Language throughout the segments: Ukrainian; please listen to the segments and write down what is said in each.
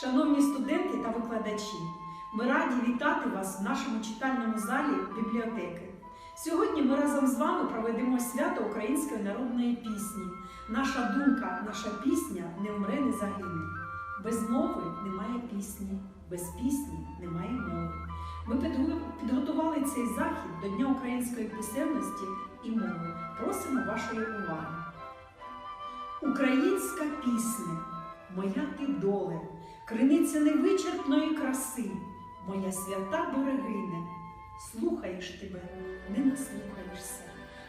Шановні студенти та викладачі, ми раді вітати вас в нашому читальному залі бібліотеки. Сьогодні ми разом з вами проведемо свято української народної пісні. Наша думка, наша пісня не вмре, не загине. Без мови немає пісні, без пісні немає мови. Ми підготували цей захід до Дня української писемності і мови. Просимо вашої уваги. Українська пісня, моя ти доле, криниця невичерпної краси, моя свята берегине, слухаєш тебе, не наслухаєшся,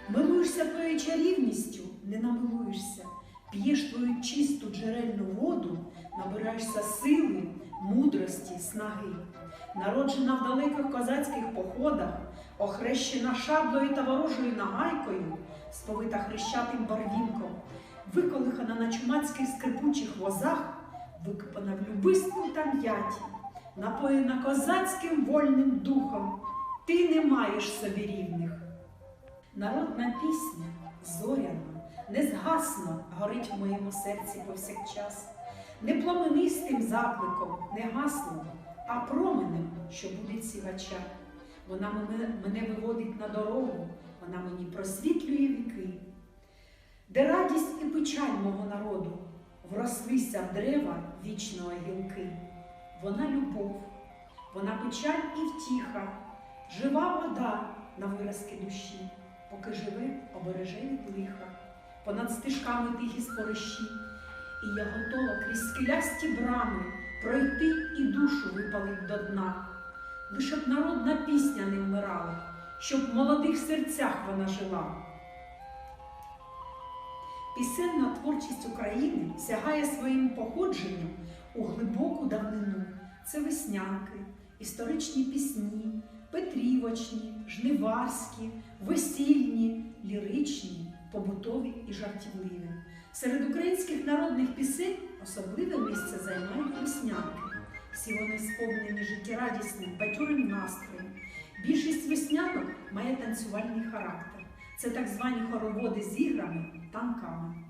милуєшся твоєю чарівністю, не намилуєшся, п'єш твою чисту джерельну воду, набираєшся сили, мудрості, снаги. Народжена в далеких козацьких походах, охрещена шаблею та ворожою нагайкою, сповита хрещатим барвінком, виколихана на чумацьких скрипучих возах, викопана в любистому там'яті, напоєна козацьким вольним духом, ти не маєш собі рівних. Народна пісня зоряна, незгасно горить в моєму серці повсякчас, не пламенистим закликом, не гаслом, а променем, що буде сівача. Вона мене, мене виводить на дорогу, вона мені просвітлює віки. Де радість і печаль мого народу врослися в дерева вічного гілки. Вона любов, вона печаль і втіха, жива вода на виразки душі, поки живе, обереже від лиха, понад стежками тихі спорищі, і я готова крізь скелясті брами пройти і душу випалить до дна, лише б народна пісня не вмирала, щоб в молодих серцях вона жила. Пісенна творчість України сягає своїм походженням у глибоку давнину. Це веснянки, історичні пісні, петрівочні, жниварські, весільні, ліричні, побутові і жартівливі. Серед українських народних пісень особливе місце займають веснянки. Всі вони сповнені життєрадісним, бадьорим настроєм. Більшість веснянок має танцювальний характер. Це так звані хороводи з іграми, танками.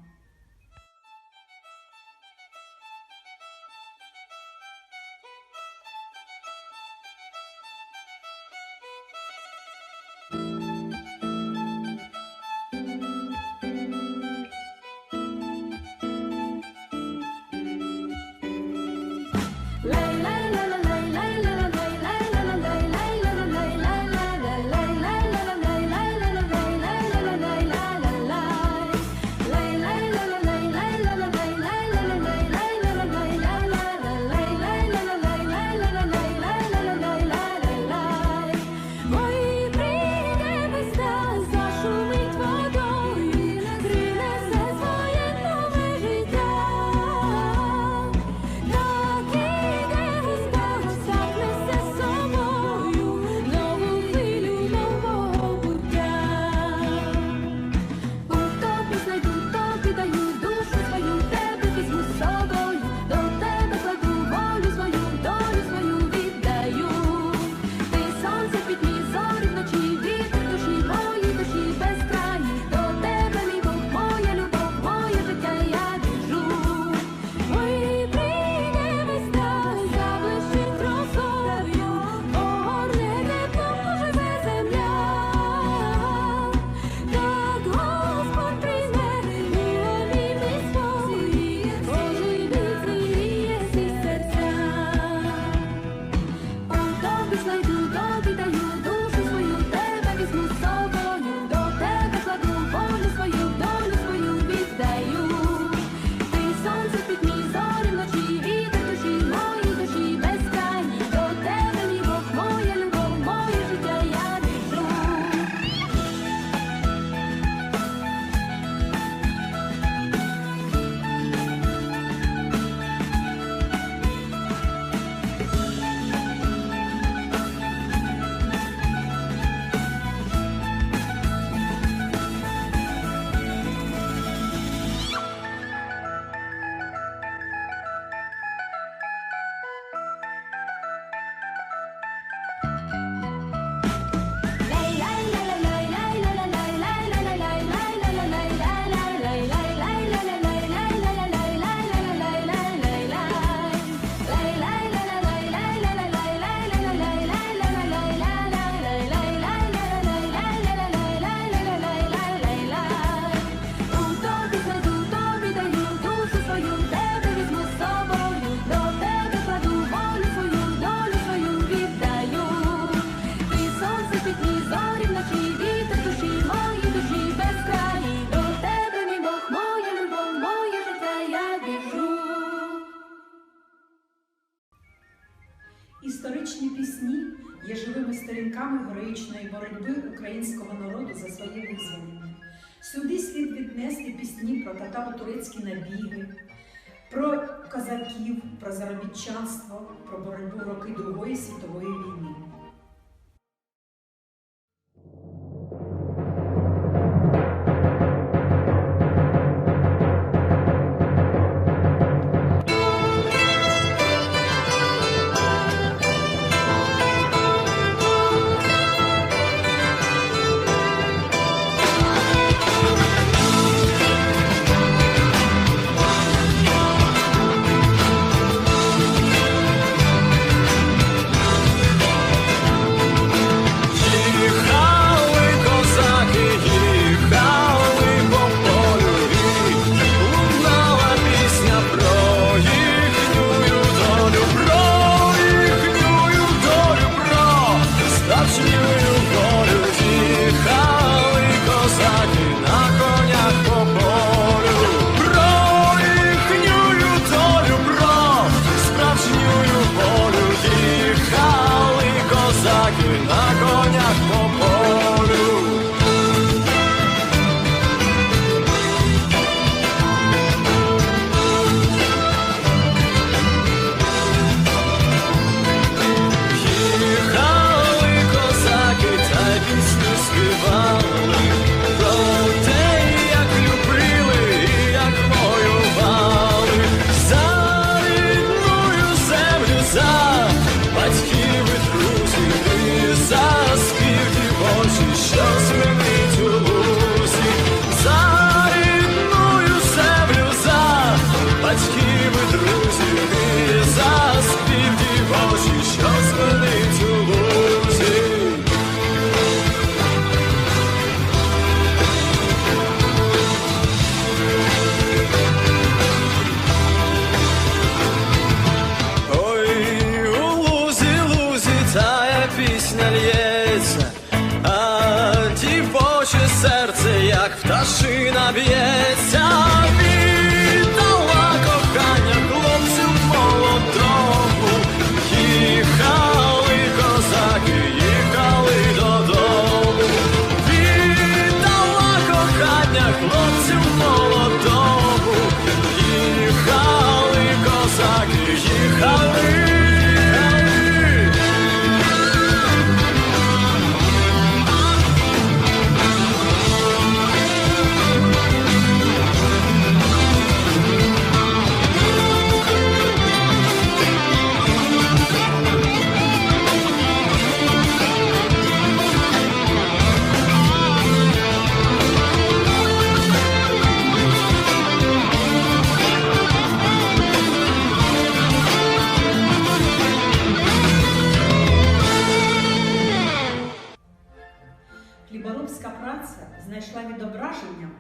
пісні про татаро-турецькі набіги, про казаків, про заробітчанство, про боротьбу роки Другої світової війни.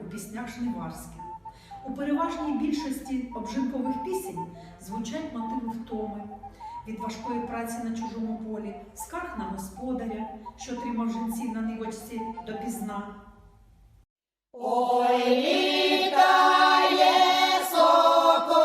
у піснях шневарських. У переважній більшості обжинкових пісень звучать мотиви втоми, від важкої праці на чужому полі, скарг на господаря, що тримав жінці на нивочці допізна. Ой, літає соко.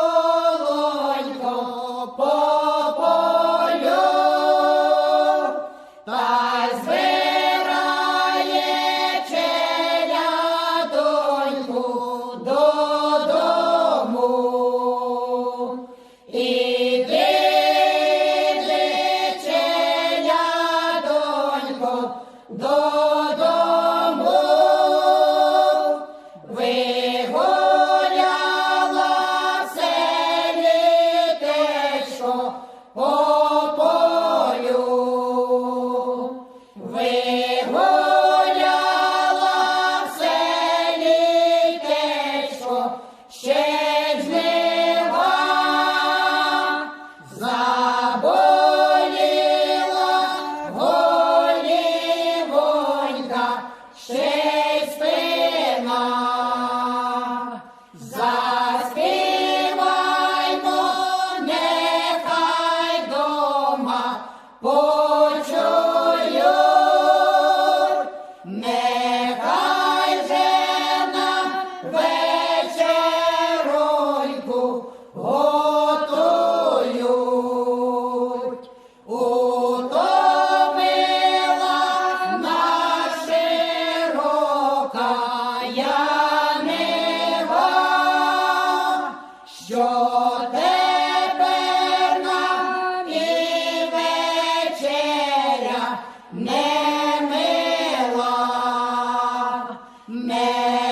Amen.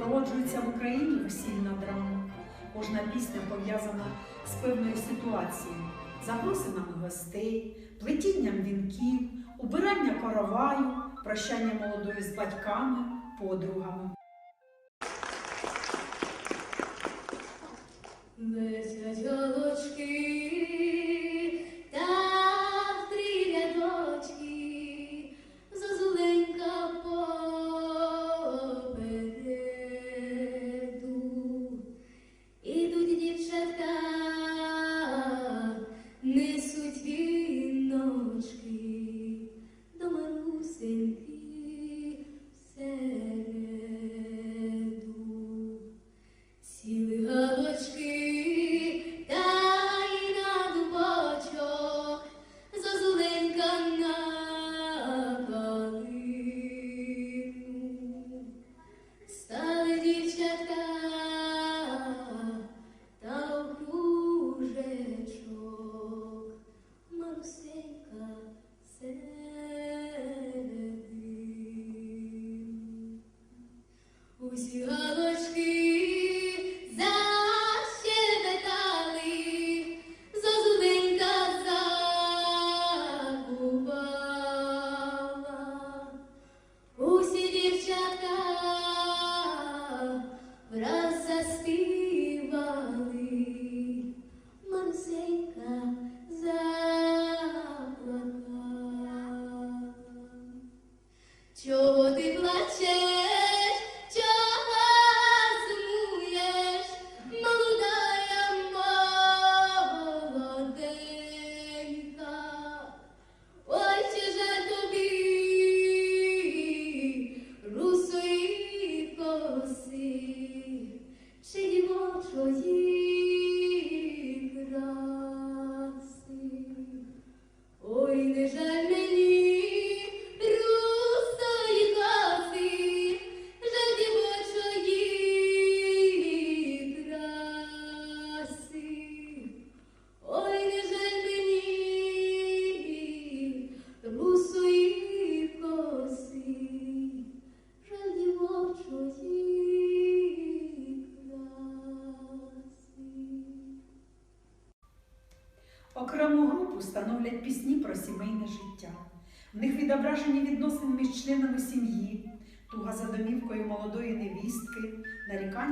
Супроводжується в Україні весільна драма. Кожна пісня пов'язана з певною ситуацією, запросинами гостей, плетінням вінків, убирання караваю, прощання молодої з батьками, подругами. Не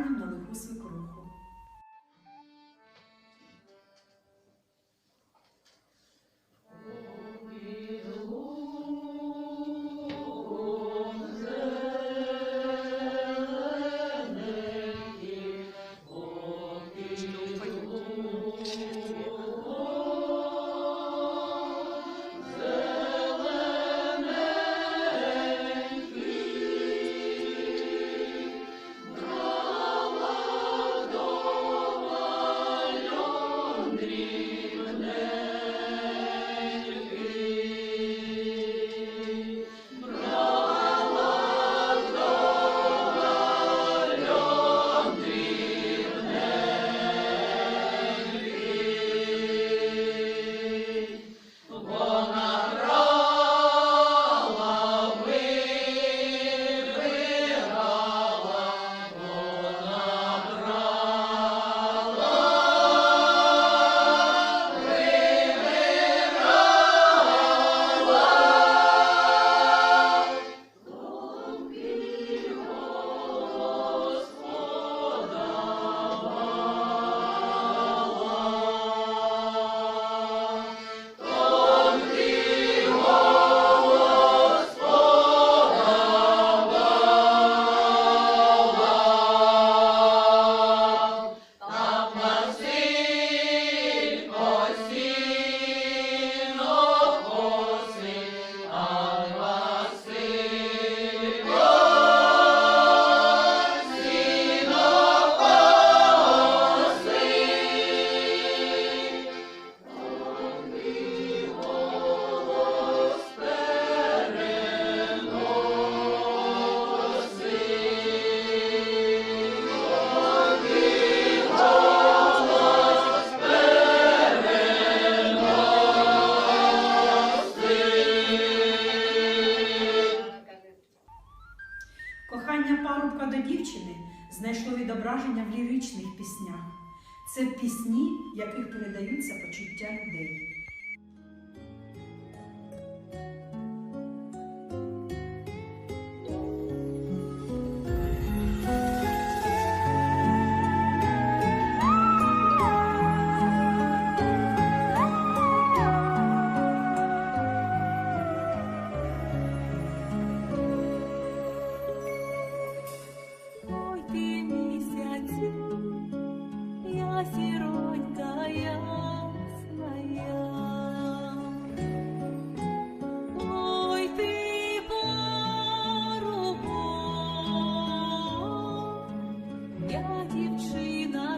angenommen, muss інших піснях. Це пісні, яких передаються почуття людей.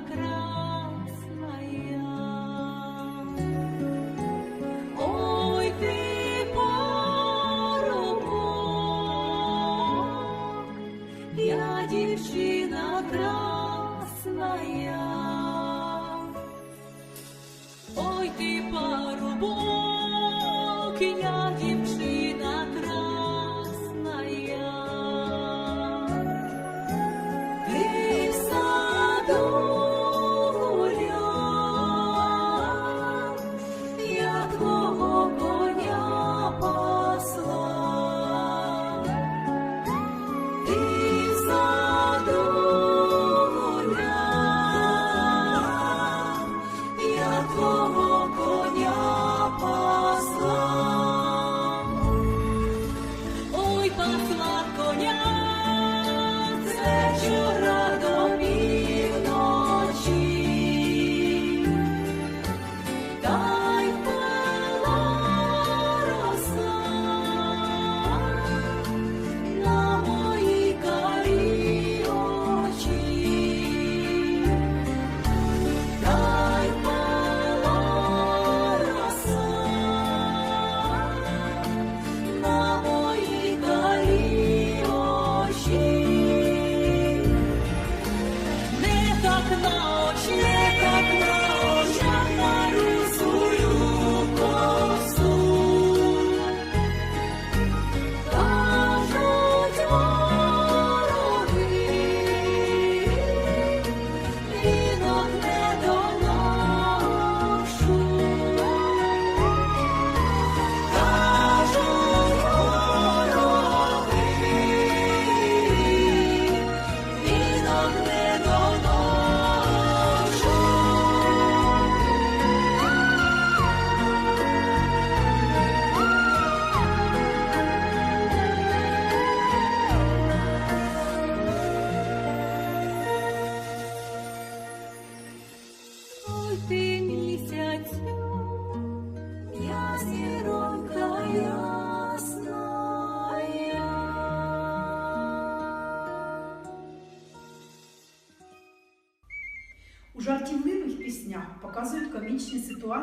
Дівчина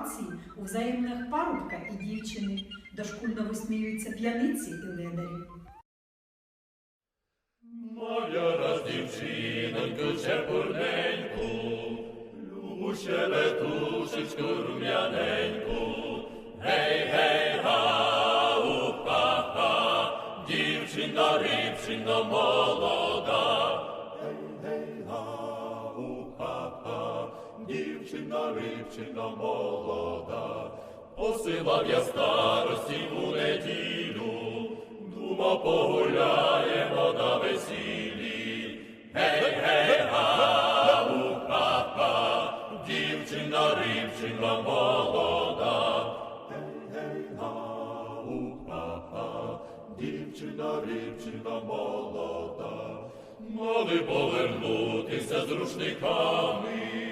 ситуації у взаємних парубка і дівчини. Дошкульно висміюються п'яниці і ледарі. Моя раз дівчиноньку чепурненьку, любу щебетушечку рум'яненьку, гей, гей, га, ха, ха, дівчинка, рибчинка молода. Рибчинка молода. Посилав я старості у неділю, Думав, погуляємо на весіллі. Гей, гей, га, у, ха, ха, дівчина, рибчинка молода. Гей, гей, га, ха, ха, дівчина, рибчинка молода. Мали повернутися з рушниками,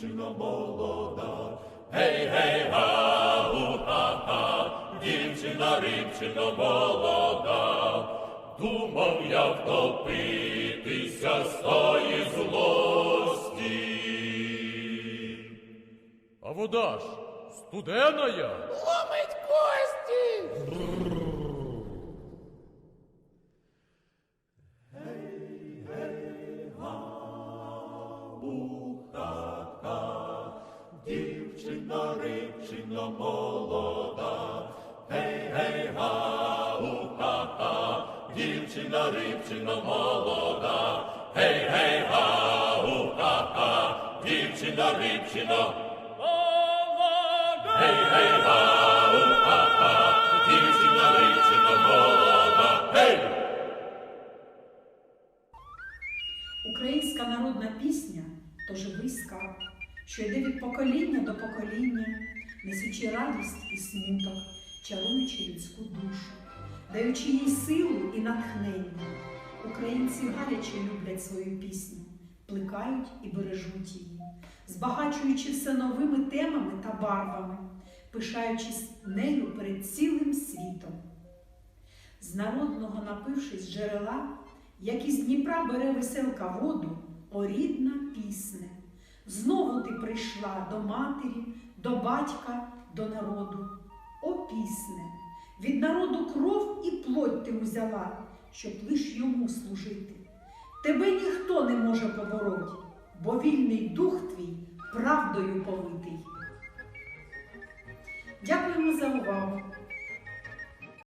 Дівчина, молода, гей, гей, га, у, ха, ха, дівчина, рибчина молода, думав я втопитися з тої злості. А вода ж студена Ломить молода, гей, гей, га, у, ха, ха. Дівчина, рибчина молода, гей, гей, га, у, ха, ха. Дівчина, рибчина молода, гей, гей, га, у, ха, ха. Дівчина, рибчина молода, гей. Українська народна пісня то живий скарб, що йде від покоління до покоління, несучи радість і смуток, чаруючи людську душу, даючи їй силу і натхнення. Українці гаряче люблять свою пісню, плекають і бережуть її, збагачуючи все новими темами та барвами, пишаючись нею перед цілим світом. З народного напившись джерела, як із Дніпра бере веселка воду, о рідна пісне. Знову ти прийшла до матері, до батька, до народу. О пісне, від народу кров і плоть ти узяла, щоб лиш йому служити. Тебе ніхто не може побороть, бо вільний дух твій правдою повитий. Дякуємо за увагу.